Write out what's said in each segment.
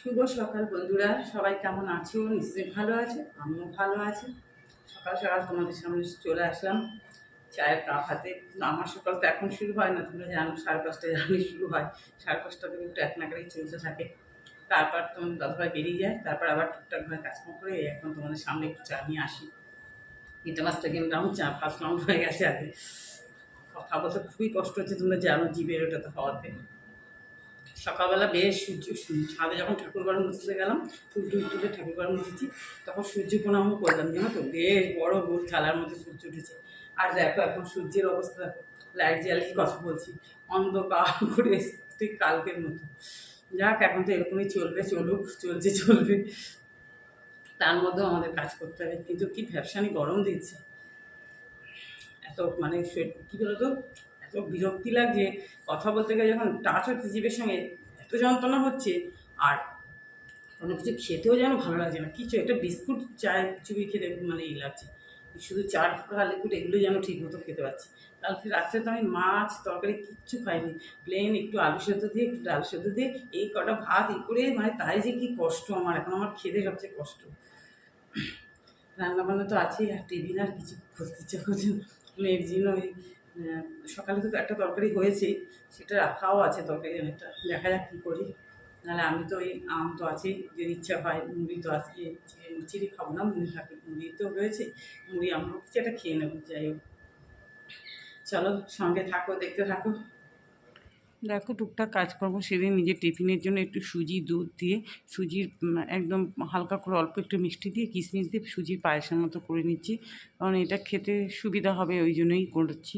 শুভ সকাল বন্ধুরা, সবাই কেমন আছো? নিশ্চয়ই ভালো আছো, আমিও ভালো আছি। সকাল সকাল তোমাদের সামনে চলে আসলাম চায়ের কাপ হাতে। আমার সকাল তো এখন শুরু হয় না, তোমরা জানো, সাড়ে পাঁচটায় জানি শুরু হয়। সাড়ে পাঁচটা থেকে একটু এক নাগারেই চলতে থাকে। তারপর তোমার দশবার বেরিয়ে যায়, তারপর আবার টুকটাক ভাবে কাজকর্ম করে এখন তোমাদের সামনে একটু চা নিয়ে আসি। তিনটে মাস থেকে রাউন্ড চা ফার্স্ট রাউন্ড হয়ে গেছে আগে। কথা বলতে খুবই কষ্ট হচ্ছে, তোমরা জানো, জিভের ওটাতে হওয়াতে। সকালবেলা বেশ সূর্য ছাদে যখন ঠাকুর ঘর মুছতে গেলাম ফুল টুল তুলে ঠাকুর ঘর মুছেছি তখন সূর্য প্রণামও করলাম, জানো তো? বেশ বড় গোল থালার মধ্যে সূর্য উঠেছে। আর দেখো এখন সূর্যের অবস্থা, লাইট জ্বালিয়ে কথা বলছি, অন্ধকার করে ঠিক কালকের মতো। যাক, এখন তো এরকমই চলবে, চলুক, চলছে, চলবে। তার মধ্যেও আমাদের কাজ করতে হবে, কিন্তু কি ভ্যাবসানি গরম দিচ্ছে। এত মানে কি বলতো? এত বিরক্তি লাগছে, কথা বলতে গেলে যখন টাচ হচ্ছে জীবের সঙ্গে, এত যন্ত্রণা হচ্ছে, আর কোনো কিছু খেতেও যেন ভালো লাগছে না, কিছু একটা বিস্কুট, চায় চুবি খেতে মানে ই লাগছে। শুধু চার ফোড়া লিকুইড, এগুলো যেন ঠিক মতো খেতে পারছি। কালকে রাত্রে তো আমি মাছ, তরকারি কিচ্ছু খাইনি। প্লেন একটু আলু সেদ্ধ দিয়ে, একটু ডাল সেদ্ধ দিয়ে, এই কটা ভাত ই করে মানে তাই যে কি কষ্ট আমার, এখন আমার খেতে সবচেয়ে কষ্ট। রান্না বান্না তো আছেই, আর টিভি আর কিছু করতে ইচ্ছে করছে। মেয়ের জন্য ওই সকালে তো একটা তরকারি হয়েছে, সেটা রাখাও আছে তরকারি অনেকটা দেখা যাক কী করি। নাহলে আমি তো ওই আম তো আছেই যদি ইচ্ছা হয় মুড়ি তো আজকে চিড়ি খাব না, মুড়ি থাকে, মুড়ি তো রয়েছে, মুড়ি আমরা কিছু একটা খেয়ে নেব, যাই হোক। চলো, সঙ্গে থাকো, দেখতে থাকো। দেখো, টুকটাক কাজকর্ম সেদিন নিজের টিফিনের জন্য একটু সুজি, দুধ দিয়ে, সুজির একদম হালকা করে অল্প একটু মিষ্টি দিয়ে, কিশমিশ দিয়ে সুজির পায়েসের মতো করে নিচ্ছি। কারণ এটা খেতে সুবিধা হবে, ওই জন্যই করছি।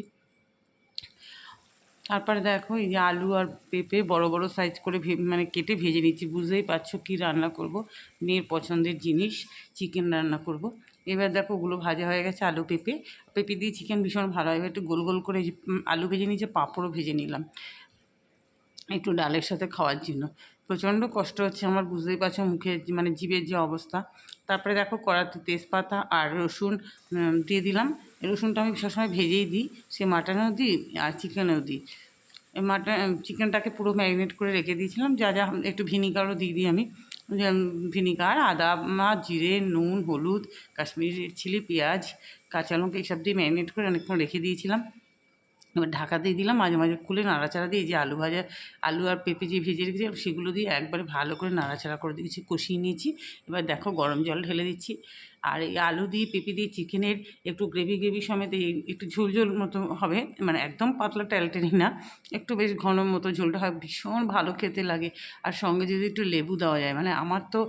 তারপরে দেখো এই যে আলু আর পেঁপে বড় বড় সাইজ করে মানে কেটে ভেজে নিচ্ছি। বুঝতেই পারছ কী রান্না করব? মেয়ের পছন্দের জিনিস চিকেন রান্না করব। এবার দেখো ওগুলো ভাজা হয়ে গেছে আলু, পেঁপে। পেঁপে দিয়ে চিকেন ভীষণ ভালো হয়। একটু গোল গোল করে আলু ভেজে নিয়েছে, পাঁপড়ও ভেজে নিলাম। একটু ডালের সাথে খাওয়ার জন্য। প্রচণ্ড কষ্ট হচ্ছে আমার, বুঝতেই পারছ মুখে মানে জিভের যে অবস্থা। তারপরে দেখো কড়াতে তেজপাতা আর রসুন দিয়ে দিলাম। রসুনটা আমি সবসময় ভেজেই দিই। সে মাটনেও দিই আর চিকেনেও দিই। মাটন চিকেনটাকে পুরো ম্যারিনেট করে রেখে দিয়েছিলাম। যা যা একটু ভিনিগারও দিয়ে দিই আমি। ভিনিগার, আদা, মা, জিরে, নুন, হলুদ, কাশ্মীরি চিলি, পেঁয়াজ, কাঁচা লঙ্কা, এইসব দিয়ে ম্যারিনেট করে অনেকক্ষণ রেখে দিয়েছিলাম। এবার ঢাকা দিয়ে দিলাম, মাঝে মাঝে খুলে নাড়াচাড়া দিয়ে যে আলু ভাজা, আলু আর পেঁপে যে ভেজে রেখেছি, সেগুলো দিয়ে একবারে ভালো করে নাড়াচাড়া করে দিয়েছি, কষিয়ে নিয়েছি। এবার দেখো গরম জল ঢেলে দিচ্ছি। আর এই আলু দিয়ে পেঁপে দিয়ে চিকেনের একটু গ্রেভি গ্রেভি সমেত এই একটু ঝোল ঝোল মতো হবে মানে একদম পাতলা টেলটেনি না, একটু বেশ ঘন মতো ঝোলটা হয়, ভীষণ ভালো খেতে লাগে। আর সঙ্গে যদি একটু লেবু দেওয়া যায় মানে আমার তো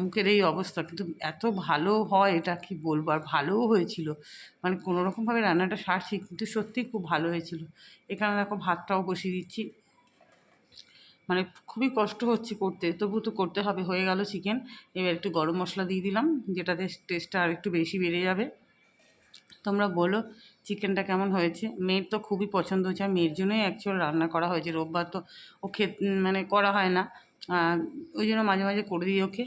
মুখের এই অবস্থা, কিন্তু এত ভালো হয় এটা কি বলব? আর ভালোও হয়েছিল। মানে কোনো রকমভাবে রান্নাটা সারছি, কিন্তু সত্যিই খুব ভালো হয়েছিল। এখানে দেখো ভাতটাও বসিয়ে দিচ্ছি। মানে খুবই কষ্ট হচ্ছে করতে তবু তো করতে হবে, হয়ে গেল চিকেন এবার একটু গরম মশলা দিয়ে দিলাম, যেটাতে টেস্টটা আর একটু বেশি বেড়ে যাবে। তোমরা বলো চিকেনটা কেমন হয়েছে? মেয়ের তো খুবই পছন্দ হয়েছে, আর মেয়ের জন্যই অ্যাকচুয়াল রান্না করা হয়েছে। রোববার তো ও খে মানে করা হয় না। ওই জন্য মাঝে মাঝে করে দিই ওকে।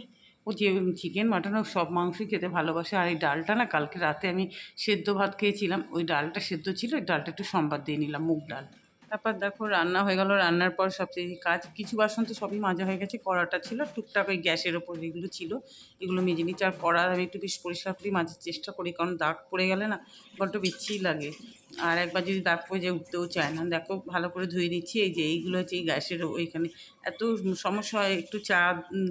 ও যে চিকেন মাটন ও সব মাংসই খেতে ভালোবাসে। আর এই ডালটা না কালকে রাতে আমি সেদ্ধ ভাত খেয়েছিলাম। ওই ডালটা সেদ্ধ ছিল, ওই ডালটা একটু সম্বাদ দিয়ে নিলাম, মুগ ডাল। তারপর দেখো রান্না হয়ে গেল, রান্নার পর সবচেয়ে কাজ, কিছু বাসন তো সবই মাজা হয়ে গেছে, কড়াটা ছিল, টুকটাক ওই গ্যাসের ওপর যেগুলো ছিল, এগুলো মেজে নিচ্ছি, আর কড়া আমি একটু বেশ পরিষ্কার করেই মাজার চেষ্টা করি, কারণ দাগ পড়ে গেলে না বড্ড বিচ্ছিরি লাগে। আর একবার যদি দাগ পড়ে যায়, উঠতেও চায় না। দেখো ভালো করে ধুয়ে নিচ্ছি, এই যে এইগুলো হচ্ছে এই গ্যাসের ওইখানে। এত সমস্যা হয় একটু চা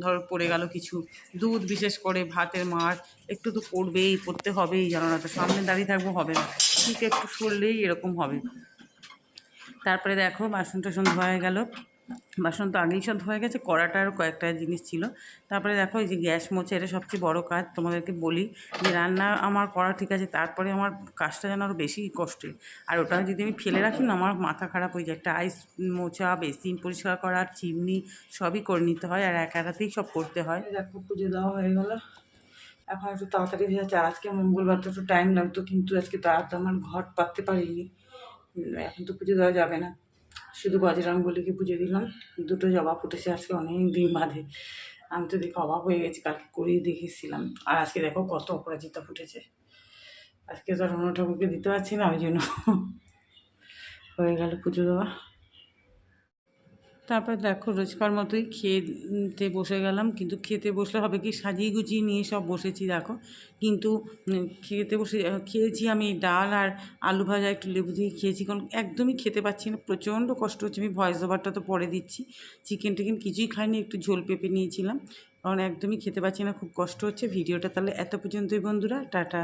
ধর পড়ে গেল কিছু। দুধ বিশেষ করে, ভাতের মার, একটু তো পড়বেই, পড়তে হবেই, জানো না তো, সামনে দাঁড়িয়ে থাকব হবে না। ঠিক একটু সরলেই এরকম হবে। তারপরে দেখো বাসন টাসন ধোয়া হয়ে গেল। বাসন তো আগেই সব ধোয়া গেছে, কড়াটারও কয়েকটা জিনিস ছিল। তারপরে দেখো এই যে গ্যাস মোছা, এটা সবচেয়ে বড় কাজ, তোমাদেরকে বলি যে রান্না আমার করা ঠিক আছে, তারপরে আমার কাজটা যেন আরও বেশি কষ্টের। আর ওটা যদি আমি ফেলে রাখি না, আমার মাথা খারাপ হয়ে যায়। একটা আইস মোছা, বেসিন পরিষ্কার করা, চিমনি সবই করে নিতে হয় আর এক একাতেই সব করতে হয়। দেখো পুজো দেওয়া হয়ে গেল। এখন একটু তাড়াতাড়ি হয়ে যাচ্ছে। আজকে মঙ্গলবার, তো একটু টাইম লাগতো, কিন্তু আজকে তাড়াতাড়ি আমার ঘর পাততে পারিনি। এখন তো পুজো দেওয়া যাবে না। শুধু বজরং পুজো দিলাম। দুটো জবা ফুটেছে আজকে, অনেক দিন বাঁধে আমি তো দেখে অবাক হয়ে গেছি, কালকে করেই দেখেছিলাম আর আজকে দেখো কত অপরাজিতা ফুটেছে। আজকে তো অন্য ঠাকুরকে দিতে পারছি না, ওই জন্য হয়ে গেল পুজো দেওয়া। তারপর দেখো রোজকার মতোই খেতে বসে গেলাম, কিন্তু খেতে বসলে হবে কি সাজিয়ে গুছিয়ে নিয়ে সব বসেছি দেখো। কিন্তু খেতে বসে খেয়েছি আমি ডাল আর আলু ভাজা, একটু লেবু দিয়ে খেয়েছি, কারণ একদমই খেতে পাচ্ছি না, প্রচণ্ড কষ্ট হচ্ছে, আমি ভয়েস ওভারটা তো পরে দিচ্ছি। চিকেন টিকেন কিছুই খাইনি, একটু ঝোল পেঁপে নিয়েছিলাম, কারণ একদমই খেতে পাচ্ছি না, খুব কষ্ট হচ্ছে। ভিডিওটা তাহলে এত পর্যন্তই বন্ধুরা, টাটা।